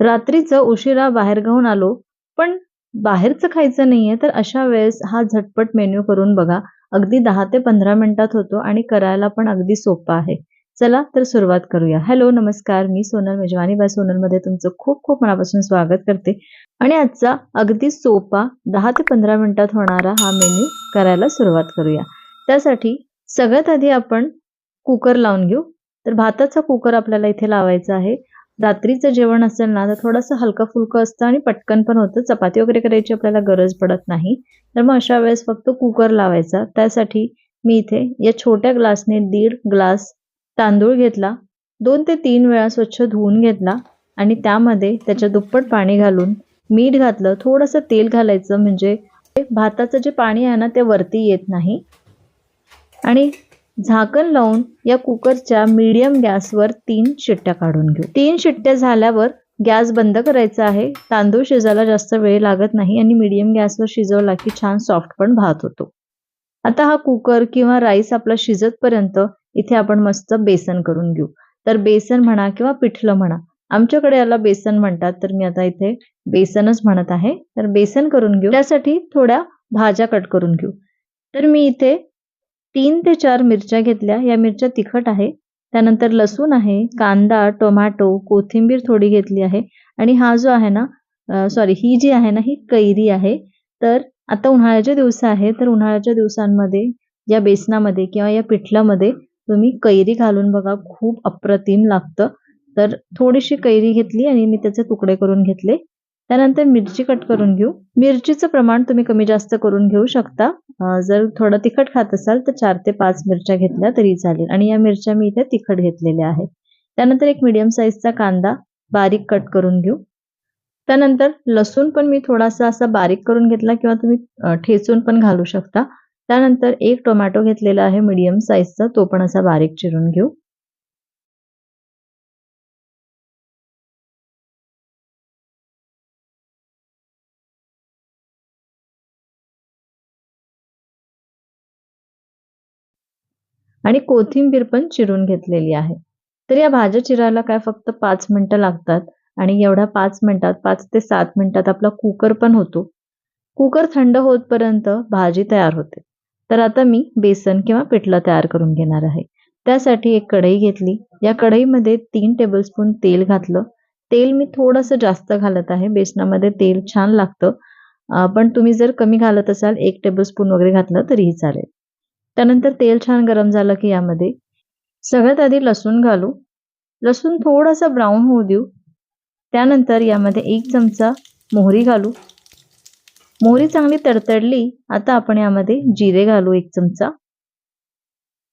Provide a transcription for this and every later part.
रात्रीचं उशिरा बाहेर घेऊन आलो. पण बाहेरचं खायचं नाहीये तर अशा वेळेस हा झटपट मेन्यू करून बघा. अगदी दहा ते पंधरा मिनिटात होतो आणि करायला पण अगदी सोपा आहे. चला तर सुरुवात करूया. हॅलो नमस्कार. मी सोनल मेजवानी. बाय सोनलमध्ये तुमचं खूप खूप मनापासून स्वागत करते. आणि आजचा अगदी सोपा दहा ते पंधरा मिनिटात होणारा हा मेन्यू करायला सुरुवात करूया. त्यासाठी सगळ्यात आधी आपण कुकर लावून घेऊ. तर भाताचा कुकर आपल्याला इथे लावायचा आहे. रात्रीचं जेवण असेल ना तर थोडंसं हलकं फुलकं असतं आणि पटकन पण होतं. चपाती वगैरे करायची आपल्याला गरज पडत नाही. तर मग अशा वेळेस फक्त कुकर लावायचा. त्यासाठी मी इथे या छोट्या ग्लासने दीड ग्लास तांदूळ घेतला. दोन ते तीन वेळा स्वच्छ धुवून घेतला आणि त्यामध्ये त्याच्या दुप्पट पाणी घालून मीठ घातलं. थोडंसं तेल घालायचं म्हणजे भाताचं जे पाणी आहे ना ते वरती येत नाही. आणि झाकण लावून या कुकरच्या मीडियम गॅसवर तीन शिट्ट्या काढून घेऊ. तीन शिट्ट्या झाल्यावर गॅस बंद करायचा आहे. तांदूळ शिजायला जास्त वेळ लागत नाही आणि मीडियम गॅसवर शिजवला की छान सॉफ्ट पण भात होतो. आता हा कुकर किंवा राईस आपला शिजतपर्यंत इथे आपण मस्त बेसन करून घेऊ. तर बेसन म्हणा किंवा पिठलं म्हणा आमच्याकडे याला बेसन म्हणतात. तर मी आता इथे बेसनच म्हणत आहे. तर बेसन करून घेऊ. त्यासाठी थोड्या भाज्या कट करून घेऊ. तर मी इथे तीन ते चार मिरच्या घेतल्या. या मिरच्या तिखट आहे. त्यानंतर लसूण आहे कांदा टोमॅटो कोथिंबीर थोडी घेतली आहे. आणि हा जो आहे ना सॉरी ही जी आहे ना ही कैरी आहे. तर आता उन्हाळ्याचे दिवस आहे. तर उन्हाळ्याच्या दिवसांमध्ये या बेसनामध्ये किंवा या पिठल्यामध्ये तुम्ही कैरी घालून बघा. खूप अप्रतिम लागतं. तर थोडीशी कैरी घेतली आणि मी त्याचे तुकडे करून घेतले. त्यानंतर मिरची कट करून घेऊ. मिरचीचं प्रमाण तुम्ही कमी जास्त करून घेऊ शकता. जर थोडं तिखट खात असाल तर चार ते पाच मिरच्या घेतल्या तरी चालेल. आणि या मिरच्या मी इथे तिखट घेतलेल्या आहेत. त्यानंतर एक मिडियम साईजचा कांदा बारीक कट करून घेऊ. त्यानंतर लसूण पण मी थोडासा असा बारीक करून घेतला किंवा तुम्ही ठेचून पण घालू शकता. त्यानंतर एक टोमॅटो घेतलेला आहे मिडियम साईजचा तो पण असा बारीक चिरून घेऊ. आणि कोथिंबीर पण चिरून घेतलेली आहे. तर या भाज्या चिरायला काय फक्त पाच मिनटं लागतात आणि एवढ्या पाच मिनिटात पाच ते सात मिनिटात आपला कुकर पण होतो. कुकर थंड होतपर्यंत भाजी तयार होते. तर आता मी बेसन किंवा पिठलं तयार करून घेणार आहे. त्यासाठी एक कढई घेतली. या कढईमध्ये तीन टेबलस्पून तेल घातलं. तेल मी थोडंसं जास्त घालत आहे. बेसनामध्ये तेल छान लागतं. पण तुम्ही जर कमी घालत असाल एक टेबलस्पून वगैरे घातलं तरीही चालेल. त्यानंतर तेल छान गरम झालं की यामध्ये. सगळ्यात आधी लसूण घालू. लसूण थोडासा ब्राऊन होऊ देऊ. त्यानंतर यामध्ये एक चमचा मोहरी घालू. मोहरी चांगली तडतडली आता आपण यामध्ये जिरे घालू एक चमचा.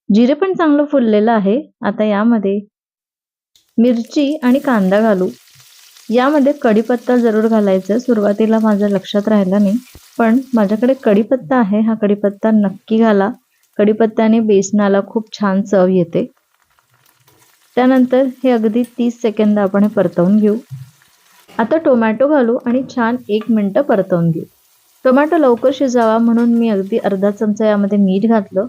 जिरे पण चांगलं फुललेलं आहे आता यामध्ये मिरची आणि कांदा घालू. यामध्ये कढीपत्ता जरूर घालायचं सुरुवातीला माझ्या लक्षात राहिला नाही पण माझ्याकडे कढीपत्ता आहे हा कढीपत्ता नक्की घाला. कढीपत्त्याने बेसनाला खूप छान चव येते. त्यानंतर हे अगदी तीस सेकंद आपण हे परतवून घेऊ. आता टोमॅटो घालू आणि छान एक मिनटं परतवून घेऊ. टोमॅटो लवकर शिजावा म्हणून मी अगदी अर्धा चमचा यामध्ये मीठ घातलं.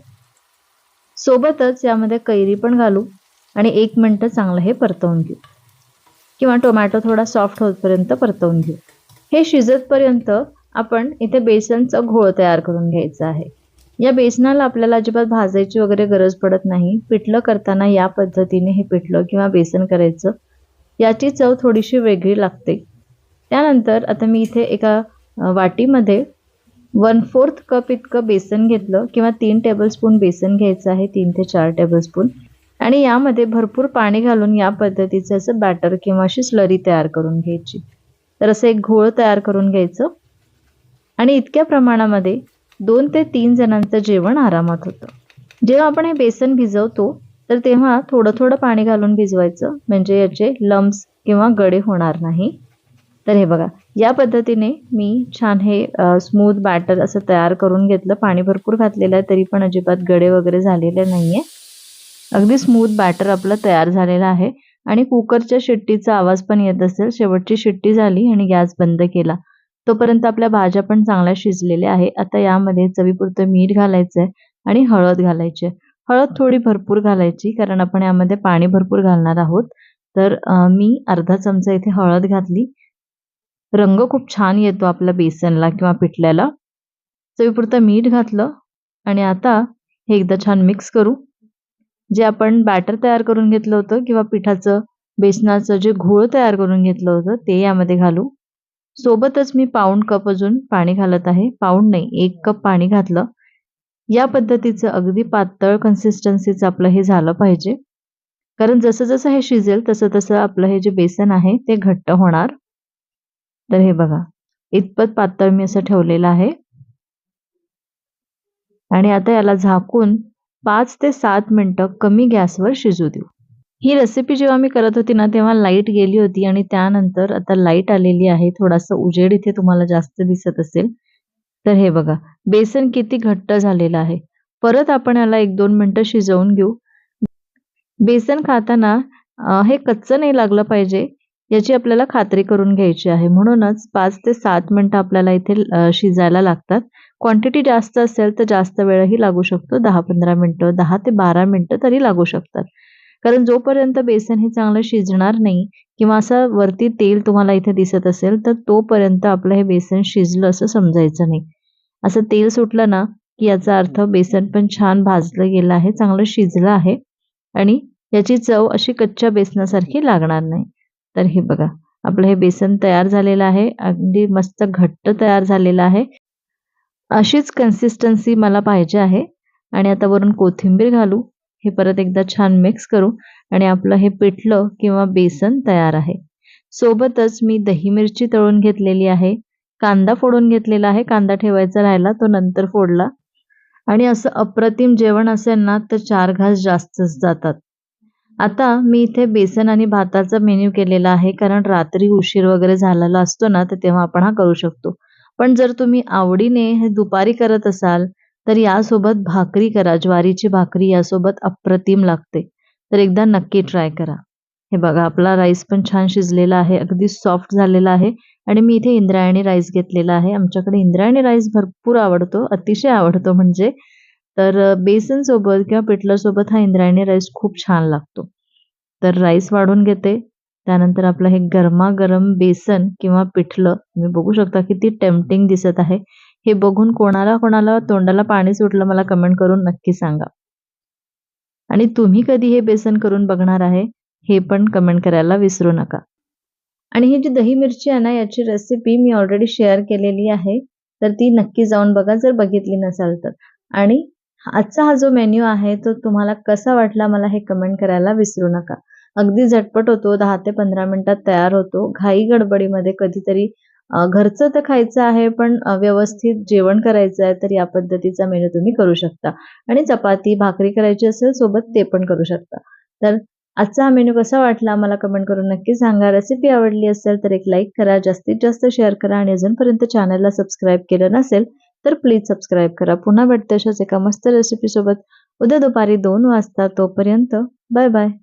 सोबतच यामध्ये कैरी पण घालू आणि एक मिनटं चांगलं हे परतवून घेऊ. किंवा टोमॅटो थोडा सॉफ्ट होतपर्यंत परतवून घेऊ. हे शिजतपर्यंत आपण इथे बेसनचं घोळ तयार करून घ्यायचं आहे. या बेसनाला आपल्याला अजिबात भाजायची वगैरे गरज पडत नाही. पिठलं करताना या पद्धतीने हे पिठलं किंवा बेसन करायचं. याची चव थोडीशी वेगळी लागते. त्यानंतर आता मी इथे एका वाटीमध्ये वन फोर्थ कप इतकं बेसन घेतलं किंवा तीन टेबलस्पून बेसन घ्यायचं आहे तीन ते चार टेबलस्पून. आणि यामध्ये भरपूर पाणी घालून या पद्धतीचं असं बॅटर किंवा अशी स्लरी तयार करून घ्यायची. तर असं एक घोळ तयार करून घ्यायचं. आणि इतक्या प्रमाणामध्ये दोन ते तीन जणांचं जेवण आरामात होतं. जेव्हा आपण हे बेसन भिजवतो तर तेव्हा थोडं थोडं पाणी घालून भिजवायचं. म्हणजे याचे लम्स किंवा गडे होणार नाही. तर हे बघा या पद्धतीने मी छान हे स्मूथ बॅटर असं तयार करून घेतलं. पाणी भरपूर घातलेलं आहे तरी पण अजिबात गडे वगैरे झालेले नाही आहे अगदी स्मूथ बॅटर आपलं तयार झालेलं आहे. आणि कुकरच्या शिट्टीचा आवाज पण येत असेल. शेवटची शिट्टी झाली आणि गॅस बंद केला. तोपर्यंत आपल्या भाज्या पण चांगल्या शिजलेल्या आहे. आता यामध्ये चवीपुरतं मीठ घालायचं आहे आणि हळद घालायची आहे हळद थोडी भरपूर घालायची कारण आपण यामध्ये पाणी भरपूर घालणार आहोत. तर मी अर्धा चमचा इथे हळद घातली. रंग खूप छान येतो आपल्या बेसनला किंवा पिठल्याला. चवीपुरतं मीठ घातलं आणि आता हे एकदा छान मिक्स करू. जे आपण बॅटर तयार करून घेतलं होतं किंवा पिठाचं बेसनाचं जे घोळ तयार करून घेतलं होतं ते यामध्ये घालू. सोबतच मी पाऊण कप अजून पाणी घालत आहे. पाऊण नाही एक कप पाणी घातलं. या पद्धतीचं अगदी पातळ कन्सिस्टन्सीचं आपलं हे झालं पाहिजे. कारण जसं जसं हे शिजेल तसं तसं आपलं हे जे बेसन आहे ते घट्ट होणार. तर हे बघा इतपत पातळ मी असं ठेवलेलं आहे. आणि आता याला झाकून पाच ते सात मिनटं कमी गॅसवर शिजू देऊ. ही रेसिपी जेव्हा मी करत होती ना तेव्हा लाइट गेली होती आणि त्यानंतर आता लाइट आलेली आहे. थोडासा उजेड इथे तुम्हाला जास्त दिसत असेल. तर हे बघा बेसन किती घट्ट झालेलं आहे. परत आपण याला एक दोन मिनटं शिजवून घेऊ. बेसन खाताना हे कच्चं नाही लागलं पाहिजे. याची आपल्याला खात्री करून घ्यायची आहे. म्हणूनच पाच ते सात मिनटं आपल्याला इथे शिजायला लागतात. क्वांटिटी जास्त असेल तर जास्त वेळही लागू शकतो. दहा पंधरा मिनटं दहा ते बारा मिनटं तरी लागू शकतात. कारण जोपर्यंत बेसन हे चांगलं शिजणार नाही किंवा असं वरती तेल तुम्हाला इथे दिसत असेल तर तोपर्यंत आपलं हे बेसन शिजलं असं समजायचं नाही. असं तेल सुटलं ना की याचा अर्थ बेसन पण छान भाजलं गेलं आहे चांगलं शिजलं आहे आणि याची चव अशी कच्च्या बेसनासारखी लागणार नाही. तर हे बघा आपलं हे बेसन तयार झालेलं आहे अगदी मस्त घट्ट तयार झालेलं आहे. अशीच कन्सिस्टन्सी मला पाहिजे आहे. आणि आता वरून कोथिंबीर घालू. हे परत एकदा छान मिक्स करू आणि आपलं हे पिठलं किंवा बेसन तयार आहे. सोबतच मी दही मिरची तळून घेतलेली आहे. कांदा फोडून घेतलेला आहे. कांदा ठेवायचा राहिला तो नंतर फोडला. आणि असं अप्रतिम जेवण असेल ना तर चार घास जास्तच जातात. आता मी इथे बेसन आणि भाताचा मेन्यू केलेला आहे. कारण रात्री उशीर वगैरे झालेला असतो ना तर तेव्हा आपण हा करू शकतो. पण जर तुम्ही आवडीने हे दुपारी करत असाल तर यासोबत भाकरी करा. ज्वारीची भाकरी यासोबत अप्रतिम लागते. तर एकदा नक्की ट्राय करा. हे बघा आपला राईस पण छान शिजलेला आहे. अगदी सॉफ्ट झालेला आहे. आणि मी इथे इंद्रायणी राईस घेतलेला आहे. आमच्याकडे इंद्रायणी राईस भरपूर आवडतो. अतिशय आवडतो म्हणजे. तर बेसन सोबत किंवा पिठल्यासोबत हा इंद्रायणी राईस खूप छान लागतो. तर राईस वाढून घेते. त्यानंतर आपलं हे गरमागरम बेसन किंवा पिठलं. तुम्ही बघू शकता किती टेम्पटिंग दिसत आहे. हे बघून कोणाला कोणाला तोंडाला पाणी सुटलं मला कमेंट करून नक्की सांगा. आणि तुम्ही कधी हे बेसन करून बघणार आहे हे पण कमेंट करायला विसरू नका. आणि ही जी दही मिरची आहे ना याची रेसिपी मी ऑलरेडी शेअर केलेली आहे तर ती नक्की जाऊन बघा जर बघितली नसाल तर. आणि आजचा हा जो मेन्यू आहे तो तुम्हाला कसा वाटला मला हे कमेंट करायला विसरू नका. अगदी झटपट होतो दहा ते पंधरा मिनिटात तयार होतो. घाई गडबडीमध्ये कधीतरी घरचं तर खायचं आहे पण व्यवस्थित जेवण करायचं आहे तर या पद्धतीचा मेनू तुम्ही करू शकता. आणि चपाती भाकरी करायची असेल सोबत ते पण करू शकता. तर आजचा हा मेनू कसा वाटला मला कमेंट करून नक्की सांगा. रेसिपी आवडली असेल तर एक लाईक करा. जास्तीत जास्त शेअर करा. आणि अजूनपर्यंत चॅनलला सबस्क्राईब केलं नसेल तर प्लीज सबस्क्राईब करा. पुन्हा भेटते अशाच एका मस्त रेसिपीसोबत उद्या दुपारी दोन वाजता. तोपर्यंत बाय बाय